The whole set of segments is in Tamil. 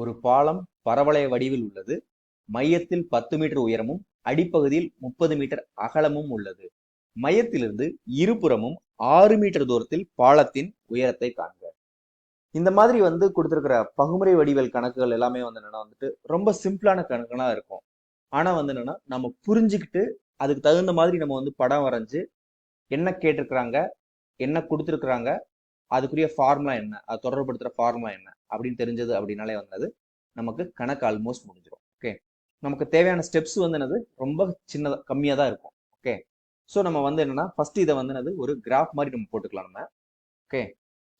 ஒரு பாலம் பரவளைய வடிவில் உள்ளது. மையத்தில் பத்து மீட்டர் உயரமும் அடிப்பகுதியில் முப்பது மீட்டர் அகலமும் உள்ளது. மையத்திலிருந்து இருபுறமும் ஆறு மீட்டர் தூரத்தில் பாலத்தின் உயரத்தை காண்க. இந்த மாதிரி வந்து கொடுத்துருக்கிற பகுமுறை வடிவல் கணக்குகள் எல்லாமே வந்து என்னன்னா வந்துட்டு ரொம்ப சிம்பிளான கணக்குகளா இருக்கும். ஆனா வந்து என்னன்னா நம்ம புரிஞ்சுக்கிட்டு அதுக்கு தகுந்த மாதிரி நம்ம வந்து படம் வரைஞ்சு என்ன கேட்டிருக்கிறாங்க என்ன கொடுத்துருக்குறாங்க அதுக்குரிய ஃபார்முலா என்ன? அது தொடர்புபடுத்துகிற ஃபார்முலா என்ன? அப்படின்னு தெரிஞ்சது அப்படின்னாலே வந்தது. நமக்கு கணக்கு ஆல்மோஸ்ட் முடிஞ்சிடும் ஓகே நமக்கு தேவையான ஸ்டெப்ஸ் வந்து என்னது? ரொம்ப சின்னதாக கம்மியாக தான் இருக்கும். ஓகே ஸோ நம்ம வந்து என்னன்னா ஃபர்ஸ்ட் இதை வந்து என்னது? ஒரு கிராஃப் மாதிரி நம்ம போட்டுக்கலாம் நம்ம. ஓகே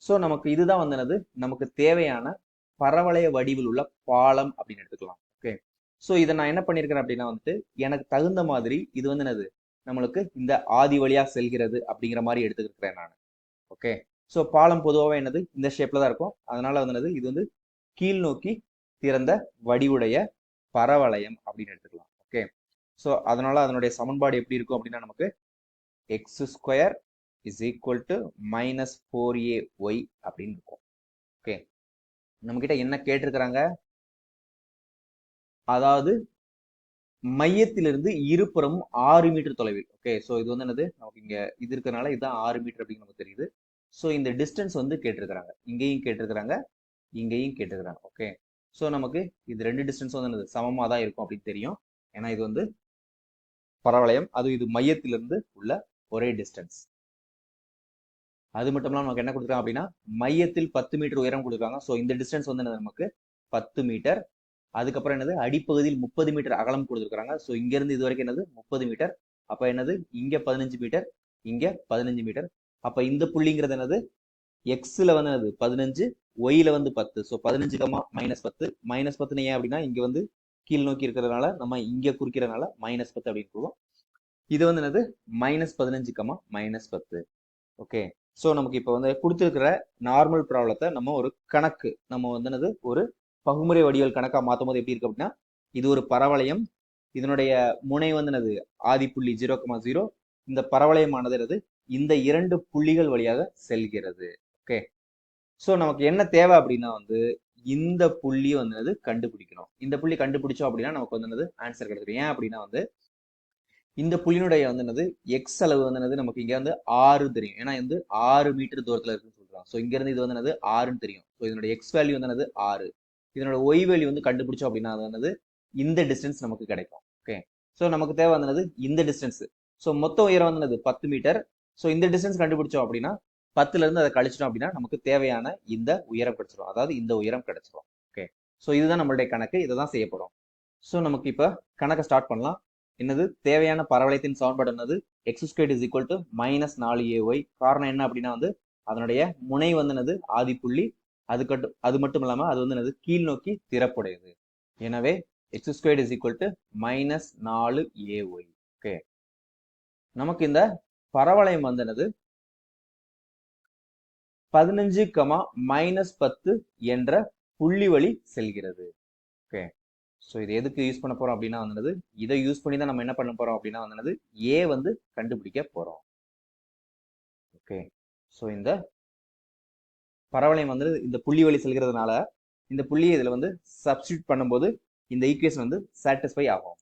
ஸோ நமக்கு இதுதான் வந்து என்னது? நமக்கு தேவையான பரவளைய வடிவில் உள்ள பாலம் அப்படின்னு எடுத்துக்கலாம். ஓகே ஸோ இதை நான் என்ன பண்ணியிருக்கிறேன் அப்படின்னா வந்துட்டு எனக்கு தகுந்த மாதிரி இது வந்து என்னது? நம்மளுக்கு இந்த ஆதி வழியாக செல்கிறது அப்படிங்கிற மாதிரி எடுத்துக்கிறேன் நான். ஓகே ஸோ பாலம் பொதுவாகவே என்னது? இந்த ஷேப்பில் தான் இருக்கும். அதனால் வந்து என்னது? இது வந்து கீழ் நோக்கி திறந்த வடிவுடைய பரவளையம் அப்படின்னு எடுத்துக்கலாம். ஓகே ஸோ அதனால் அதனுடைய சமன்பாடு எப்படி இருக்கும் அப்படின்னா நமக்கு x square is equal to minus four a y அப்படின்னு இருக்கும். ஓகே நம்மக்கிட்ட என்ன கேட்டிருக்கிறாங்க? அதாவது மையத்திலிருந்து இருபுறமும் ஆறு மீட்டர் தொலைவில். ஓகே ஸோ இது வந்து என்னது? நமக்கு இங்கே இது இருக்கிறனால இதுதான் ஆறு மீட்டர் அப்படின்னு நமக்கு தெரியுது. ஸோ இந்த டிஸ்டன்ஸ் வந்து கேட்டிருக்கிறாங்க. இங்கேயும் கேட்டிருக்கிறாங்க இங்கேயும் கேட்டிருக்கிறாங்க. ஓகே ஸோ நமக்கு இது ரெண்டு டிஸ்டன்ஸ் வந்து என்னது? சமமாக தான் இருக்கும் அப்படின்னு தெரியும். ஏன்னா இது வந்து பரவளையம். அது இது மையத்திலிருந்து உள்ள ஒரே டிஸ்டன்ஸ் அது மட்டும் இல்லாமல் நமக்கு என்ன கொடுக்குறாங்க அப்படின்னா மையத்தில் பத்து மீட்டர் உயரம் கொடுக்குறாங்க. ஸோ இந்த டிஸ்டன்ஸ் வந்து என்னது நமக்கு? பத்து மீட்டர். அதுக்கப்புறம் என்னது? அடிப்பகுதியில் முப்பது மீட்டர் அகலம் கொடுத்துருக்காங்க ஸோ இங்கேருந்து இது வரைக்கும் என்னது? முப்பது மீட்டர். அப்போ என்னது? இங்கே பதினஞ்சு மீட்டர் இங்கே பதினஞ்சு மீட்டர். அப்போ இந்த புள்ளிங்கிறது என்னது? எக்ஸில் வந்து என்னது? பதினஞ்சு ஒய்ல வந்து பத்து. ஸோ பதினஞ்சு கமா மைனஸ் பத்து. மைனஸ் பத்துன்னு ஏன் அப்படின்னா இங்கே வந்து கீழ் நோக்கி இருக்கிறதுனால நம்ம இங்கே குறிக்கிறதுனால மைனஸ் பத்து அப்படின்னு போடுவோம். இது வந்து என்னது? மைனஸ் பதினஞ்சு கமா மைனஸ் பத்து. ஓகே ஸோ நமக்கு இப்போ வந்து கொடுத்துருக்கிற நார்மல் ப்ராப்ளத்தை நம்ம ஒரு கணக்கு. நம்ம வந்து என்னது? ஒரு பகுமுறை வடிவல் கணக்காக மாற்றும் போது எப்படி இருக்கு அப்படின்னா இது ஒரு பரவளையம். இதனுடைய முனை வந்து என்னது? ஆதி புள்ளி ஜீரோ கமா ஜீரோ இந்த பரவளையமானது என்னது? இந்த இரண்டு புள்ளிகள் வழியாக செல்கிறது. ஓகே ஸோ நமக்கு என்ன தேவை அப்படின்னா வந்து இந்த புள்ளி வந்து கண்டுபிடிக்கணும். இந்த புள்ளி கண்டுபிடிச்சோம் அப்படின்னா நமக்கு வந்து ஆன்சர் கிடைக்கும். ஏன் அப்படின்னா வந்து இந்த புள்ளியினுடைய வந்து என்னது? எக்ஸ் அளவு வந்து என்னது? நமக்கு இங்கே வந்து ஆறு தெரியும். ஏன்னா வந்து ஆறு மீட்டர் தூரத்தில் இருக்குன்னு சொல்கிறான் ஸோ இங்கேருந்து இது வந்து என்னது? ஆறுன்னு தெரியும். ஸோ இதனுடைய எக்ஸ் வேல்யூ வந்து என்னது? ஆறு. இதனோட ஒய் வேல்யூ வந்து கண்டுபிடிச்சோம் அப்படின்னா அது வந்து இந்த டிஸ்டன்ஸ் நமக்கு கிடைக்கும். ஓகே ஸோ நமக்கு தேவை வந்து இந்த டிஸ்டன்ஸ் ஸோ மொத்த உயரம் வந்து என்னது? பத்து மீட்டர் ஸோ இந்த டிஸ்டன்ஸ் கண்டுபிடிச்சோம் அப்படின்னா பத்துல இருந்து அதை கழிச்சிட்டோம் அப்படின்னா நமக்கு தேவையான இந்த உயரம் கிடைச்சிரும். அதாவது இந்த உயரம் கிடைச்சிரும். ஓகே ஸோ இதுதான் நம்மளுடைய கணக்கு. இதை தான் செய்ய போகிறோம் ஸோ நமக்கு இப்போ கணக்கை ஸ்டார்ட் பண்ணலாம். என்னது? தேவையான பரவளையத்தின் சமன்பாடு என்னது? X square is equal to minus நாலு ஏ ஒய் காரணம் என்ன அப்படின்னா வந்து அதனுடைய முனை வந்து என்னது? ஆதி புள்ளி. அது கட்டு அது மட்டும் இல்லாமல் அது வந்து என்னது? கீழ் நோக்கி திறப்புடையது. எனவே x square is equal to minus நாலு ஏ ஒய் ஓகே நமக்கு இந்த பரவளையம் வந்து என்னது? பதினஞ்சு கமா மைனஸ் பத்து என்ற புள்ளி வழி செல்கிறது. ஓகே ஸோ இது எதுக்கு யூஸ் பண்ண போறோம் அப்படின்னா வந்தது இதை யூஸ் பண்ணி தான் நம்ம என்ன பண்ண போறோம் அப்படின்னா வந்தது ஏ வந்து கண்டுபிடிக்க போறோம். ஓகே ஸோ இந்த பரவளையம் வந்து இந்த புள்ளி வழி செல்கிறதுனால இந்த புள்ளியை இதில் வந்து சப்ஸ்டியூட் பண்ணும்போது இந்த ஈக்குவேஷன் வந்து சாட்டிஸ்ஃபை ஆகும்.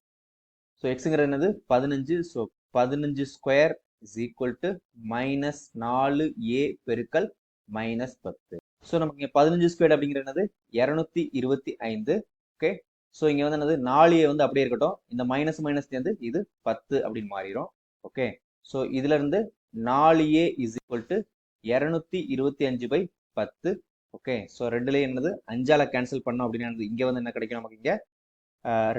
ஸோ எக்ஸுங்கிறது என்னது? பதினஞ்சு. ஸோ பதினஞ்சு square is equal to minus நாலு ஏ பெருக்கல் மைனஸ் பத்து. ஸோ நமக்கு இங்கே பதினஞ்சு ஸ்கொயர் அப்படிங்கிற என்னது? இரநூத்தி இருபத்தி ஐந்து. ஓகே ஸோ இங்கே வந்து என்னது? நாலு ஏ வந்து அப்படியே இருக்கட்டும். இந்த மைனஸ் மைனஸ் சேர்ந்து இது பத்து அப்படின்னு மாறிடும் ஓகே ஸோ இதுல இருந்து நாலு ஏ இஸ் ஈக்குவல் டு இரநூத்தி இருபத்தி அஞ்சு பை பத்து. ஓகே ஸோ ரெண்டுலேயே என்னது? அஞ்சால கேன்சல் பண்ணோம் அப்படின்னு இங்கே வந்து என்ன கிடைக்கும் நமக்கு இங்கே?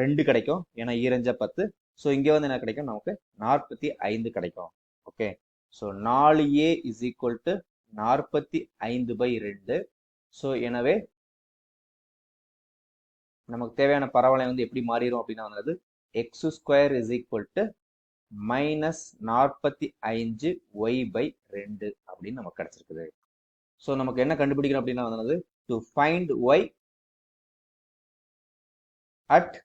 ரெண்டு கிடைக்கும். ஏன்னா ஈரஞ்சா பத்து. ஸோ இங்கே வந்து என்ன கிடைக்கும்? நமக்கு நாற்பத்தி ஐந்து கிடைக்கும். ஓகே. ஸோ நாலு ஏ இஸ் ஈக்குவல் டு நாற்பத்தி ஐந்து பை ரெண்டு. ஸோ எனவே நமக்கு தேவையான பரவலை வந்து எப்படி மாறிடும் அப்படின்னா வந்து x square is equal to minus நாற்பத்தி ஐந்து ஒய் பை ரெண்டு அப்படின்னு நமக்கு கிடைச்சிருக்குது. ஸோ நமக்கு என்ன கண்டுபிடிக்கணும் அப்படின்னா வந்து to find y at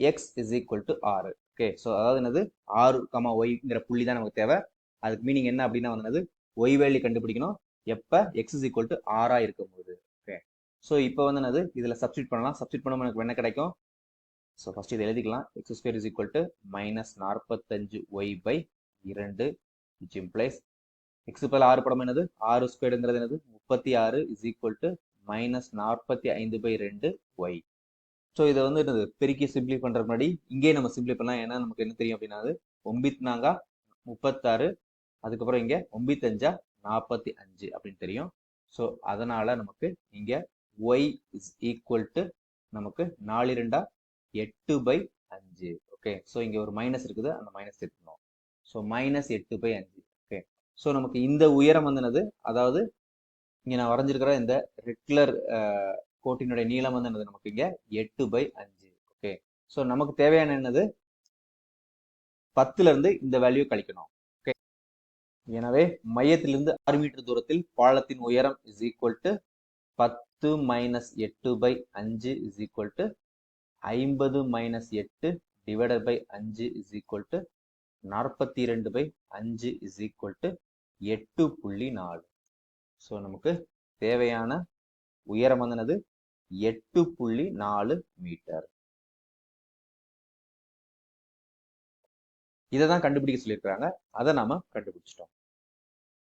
x is equal to ஆறு. ஓகே ஸோ அதாவது என்னது? ஆறு கமா ஒய்ங்கிற புள்ளி தான் நமக்கு தேவை. அதுக்கு மீனிங் என்ன அப்படின்னா வந்து ஒய் வேல்யூ கண்டுபிடிக்கணும். எப்போ? எக்ஸ் இஸ் ஈக்குவல் டு ஆறா இருக்கும்போது. ஓகே ஸோ இப்போ வந்து என்னது? இதில் சப்ஸ்டியூட் பண்ணலாம். சப்ஸ்டியூட் பண்ணும்போது எனக்கு என்ன கிடைக்கும்? ஸோ ஃபர்ஸ்ட் இதை எழுதிக்கலாம். X square is equal to minus நாற்பத்தஞ்சு ஒய் பை இரண்டு. விச் இம்ப்ளைஸ் எக்ஸ் பல ஆறு படம் என்னது? ஆறு ஸ்கொயர்ங்கிறது என்னது? முப்பத்தி ஆறு இஸ் ஈக்குவல் டு மைனஸ் நாற்பத்தி ஐந்து பை ரெண்டு ஒய் ஸோ இதை வந்து என்னது? பெருக்கி சிம்பிளி பண்ணுற முன்னாடி இங்கேயே நம்ம சிம்பிளி பண்ணலாம். ஏன்னா நமக்கு என்ன தெரியும் அப்படின்னா ஒம்பித்னாங்கா முப்பத்தாறு அதுக்கப்புறம் இங்கே ஒம்பத்தஞ்சா நாற்பத்தி அஞ்சு அப்படின்னு தெரியும். ஸோ அதனால் நமக்கு இங்கே ஒய் இஸ் ஈக்குவல் டு நமக்கு நாலு ரெண்டா எட்டு பை அஞ்சு. ஓகே ஸோ இங்கே ஒரு மைனஸ் இருக்குது. அந்த மைனஸ் எடுக்கணும் ஸோ மைனஸ் எட்டு பை அஞ்சு. ஓகே ஸோ நமக்கு இந்த உயரம் வந்து என்னது அதாவது இங்கே நான் வரைஞ்சிருக்கிற இந்த ரெகுலர் கோட்டினுடைய நீளம் வந்து என்னது நமக்கு இங்கே எட்டு பை அஞ்சு. ஓகே ஸோ நமக்கு தேவையான என்னது? பத்துலேருந்து இந்த வேல்யூ கழிக்கணும் எனவே மையத்திலிருந்து ஆறு மீட்டர் தூரத்தில் பாலத்தின் உயரம் இஸ் ஈக்குவல் டு பத்து மைனஸ் எட்டு பை அஞ்சு இஸ் ஈக்குவல் டு ஐம்பது மைனஸ் எட்டு டிவைடட் பை அஞ்சு இஸ் ஈக்குவல் டு நாற்பத்தி ரெண்டு பை அஞ்சு இஸ் ஈக்குவல் டு எட்டு புள்ளி நாலு. ஸோ நமக்கு தேவையான உயரம் வந்தனது எட்டு புள்ளி நாலு மீட்டர். இதை தான் கண்டுபிடிக்க சொல்லியிருக்கிறாங்க. அதை நாம கண்டுபிடிச்சிட்டோம்.